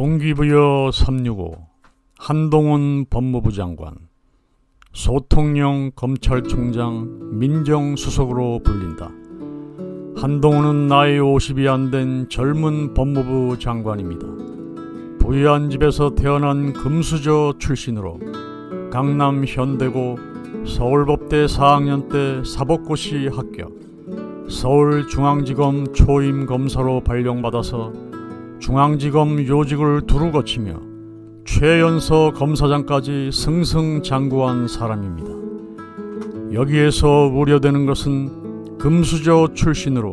동기부여 365 한동훈 법무부 장관 소통령 검찰총장 민정수석으로 불린다. 한동훈은 나이 50이 안 된 젊은 법무부 장관입니다. 부유한 집에서 태어난 금수저 출신으로 강남 현대고 서울법대 4학년 때 사법고시 합격 서울중앙지검 초임 검사로 발령받아서 중앙지검 요직을 두루 거치며 최연소 검사장까지 승승장구한 사람입니다. 여기에서 우려되는 것은 금수저 출신으로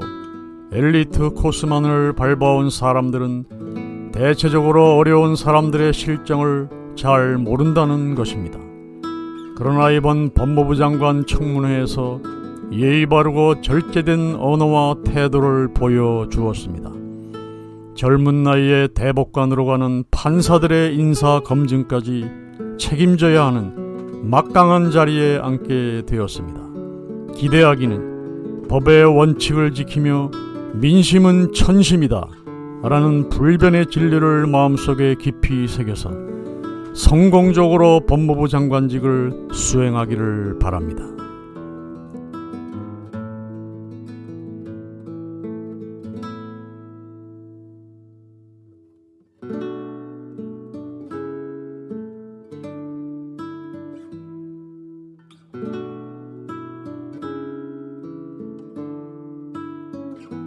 엘리트 코스만을 밟아온 사람들은 대체적으로 어려운 사람들의 실정을 잘 모른다는 것입니다. 그러나 이번 법무부 장관 청문회에서 예의 바르고 절제된 언어와 태도를 보여주었습니다. 젊은 나이에 대법관으로 가는 판사들의 인사 검증까지 책임져야 하는 막강한 자리에 앉게 되었습니다. 기대하기는 법의 원칙을 지키며 민심은 천심이다 라는 불변의 진리를 마음속에 깊이 새겨서 성공적으로 법무부 장관직을 수행하기를 바랍니다.